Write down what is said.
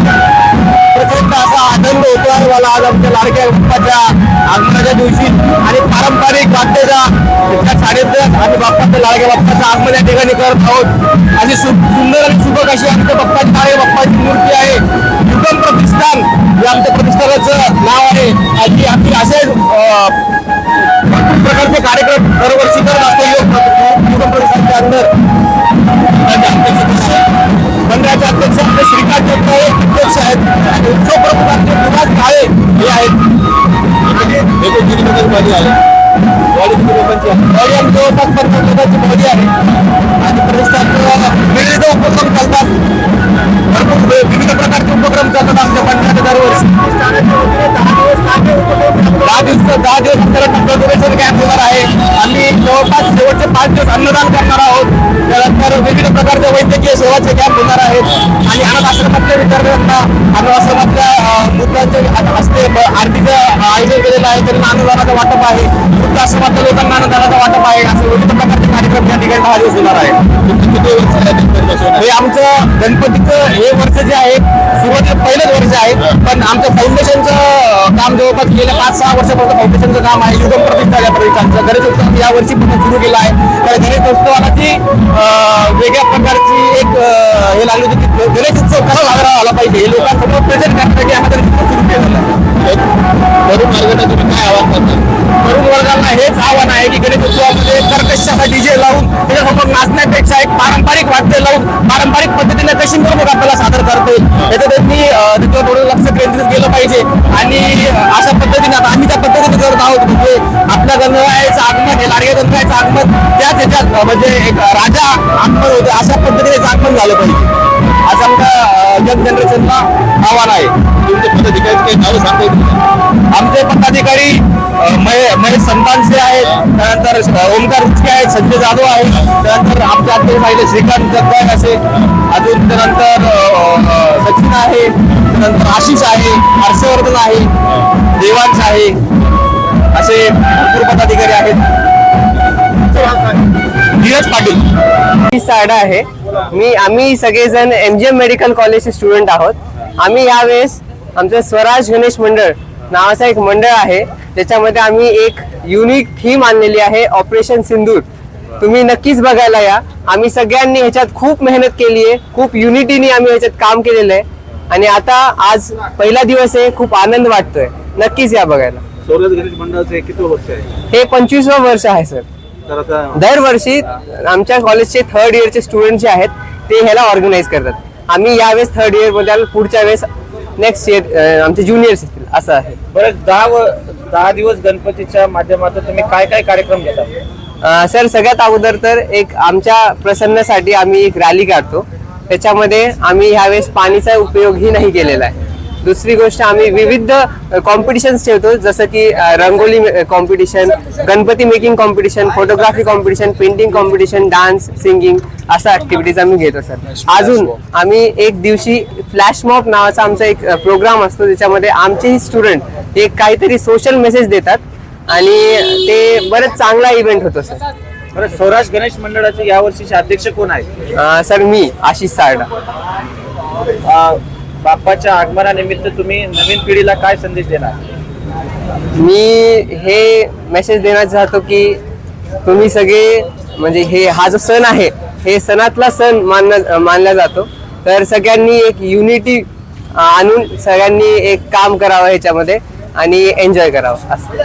प्रचंड असा आनंद होतो आहे मला आज आमच्या लाडक्या बाप्पाच्या आगमनाच्या दिवशी आणि पारंपरिक वाद्याच्या त्या सानिध्यात आम्ही बाप्पाच्या लाडक्या बाप्पाचं आगमन या ठिकाणी करत आहोत आणि सु- सुंदर आणि सुबक अशी आमच्या बाप्पाची काळे बाप्पाची मूर्ती आहे युगम प्रतिष्ठान हे आमच्या प्रतिष्ठानाचं नाव आहे आणि आम्ही असे भरपूर प्रकारचे कार्यक्रम दरवर्षी करत असतो. योग युगम प्रतिष्ठानच्या अंदर मंडळाचे अध्यक्ष आपले श्रीकांत जोगळे अध्यक्ष आहेत आणि उत्सव प्रमुख आमचे विकास काळे हे आहेत हे गिरीनगर बॉडी आहे. बॉडी किती लोकांची आहे. जवळपास पन्नास लोकांची बॉडी आहे. आणि प्रतिष्ठान विविध उपक्रम चालतात. भरपूर विविध प्रकारचे उपक्रम चालतात आमच्या मंडळाचे दरवर्षी दहा दिवस दहा दिवस डॉक्टर कॅम्प होणार आहे. आम्ही जवळपास शेवटचे पाच दिवस अन्नदान करणार आहोत. त्यानंतर विविध प्रकारच्या वैद्यकीय सेवाचे कॅम्प होणार आहेत. आणि अनाथ आश्रमातल्या विद्यार्थ्यांना अनाथ आश्रमातल्या अं, मुलांच्या हस्ते आरतीचं आयोजन केलेलं आहे. त्यांना अनुदानाचं वाटप आहे. वृद्ध आश्रमातल्या लोकांना अनुदानाचं वाटप आहे. असे विविध प्रकारचे कार्यक्रम या ठिकाणी दहा दिवस होणार आहे? हे आमचं गणपतीचं हे वर्ष जे आहे सुरुवातीला पहिलंच वर्ष आहे. पण आमचं फाउंडेशनचं काम जवळपास गेल्या पाच सहा वर्षापासून फाउंडेशनचं काम आहे. युगम प्रतिष्ठा या प्रतिष्ठानचं गणेश उत्सव या वर्षी पुन्हा सुरू केला आहे. तर गणेश उत्सवाला जी वेगळ्या प्रकारची एक हे लागली होती की गणेश उत्सव कसा साजरा झाला पाहिजे? हे लोकांसमोर प्रेझेंट करण्यासाठी आम्ही गणेश उत्सव सुरू केलेला आहे. तरुण वर्गाला तुम्ही काय आवाहन करता? तरुण वर्गाला हेच आव्हान आहे की गणेश उत्सवामध्ये कर्कश असा डीजे लावून त्याच्यासमोर नाचण्यापेक्षा एक पारंपरिक वाद्य लावून पारंपरिक पद्धतीने कशी मिरवणूक आपल्याला सादर करतो याचं त्यांनी त्याच्यावर थोडं केंद्रित केलं पाहिजे. आणि अशा पद्धतीने आता आम्ही त्या पद्धतीने करत आहोत. म्हणजे आपल्या गणरायाचं आगमन हे लाडक्या गणरायाचं आगमन त्याच ह्याच्यात म्हणजे एक राजा आगमन होते अशा पद्धतीने आगमन झालं पाहिजे. असं आमच्या यंग जनरेशनला आव्हान आहे. तुमचे पदाधिकारी काही नावं सांगता आमचे पदाधिकारी महेश संतानसे आहेत त्यानंतर ओमकार उचके आहेत संजय जाधव आहेत त्यानंतर आमच्या अध्यक्ष राहिले श्रीकांत जगदाय असे. अजून त्यानंतर सचिन आहे. त्यानंतर आशिष आहे हर्षवर्धन आहे देवांश आहे असे भरपूर पदाधिकारी आहेत. धीरज पाटील. ही साडा आहे. मी आम्ही सगळेजण एम जी एम मेडिकल कॉलेजचे स्टुडंट आहोत. आम्ही यावेळेस आमचं स्वराज गणेश मंडळ नावाचं एक मंडळ आहे. त्याच्यामध्ये आम्ही एक युनिक थीम आणलेली आहे ऑपरेशन सिंदूर तुम्ही नक्कीच बघायला या. आम्ही सगळ्यांनी ह्याच्यात खूप मेहनत केली आहे खूप युनिटीने आम्ही ह्याच्यात काम केलेलं आहे. आणि आता आज पहिला दिवस आहे खूप आनंद वाटतोय. नक्कीच या बघायला. सौरज गणेश मंडळाचं हे किती वर्ष आहे? हे पंचवीसवं वर्ष आहे सर. तर आता दरवर्षी आमच्या कॉलेजचे थर्ड इयरचे स्टुडंट जे आहेत ते ह्याला ऑर्गनाईज करतात. आम्ही यावेळेस थर्ड इयरमध्ये पुढच्या वेळेस नेक्स्ट इयर आमचे ज्युनियर्स असतील असं आहे. बरं दहा व दहा दिवस गणपतीच्या माध्यमातून तुम्ही काय काय कार्यक्रम घेता? सर सगळ्यात अगोदर तर एक आमच्या प्रसन्नासाठी आम्ही एक रॅली काढतो. त्याच्यामध्ये आम्ही ह्यावेळेस पाणीचा उपयोगही नाही केलेला आहे. दुसरी गोष्ट आम्ही विविध कॉम्पिटिशन्स ठेवतो जसं की rangoli competition Ganpati making competition photography competition painting competition dance singing अशा ऍक्टिव्हिटीज आम्ही घेतो सर अजून आम्ही एक दिवशी फ्लॅश मॉब नावाचा आमचा एक प्रोग्राम असतो त्याच्यामध्ये आमचेही स्टुडंट एक काहीतरी सोशल मेसेज देतात आणि ते बरेच चांगला इव्हेंट होतो सर बरं स्वराज गणेश मंडळाचे या वर्षीचे अध्यक्ष कोण आहेत? सर मी आशिष सारडा. अं, बाप्पाच्या आगमनानिमित्त तुम्ही नवीन पिढीला काय संदेश देणार? मी हे मेसेज देण्यात चाहतो की तुम्ही सगळे म्हणजे हे हा जो सण आहे हे सणातला सण मानला मानला जातो. तर सगळ्यांनी एक युनिटी आणून सगळ्यांनी एक काम करावं ह्याच्यामध्ये आणि एन्जॉय करावं. असं.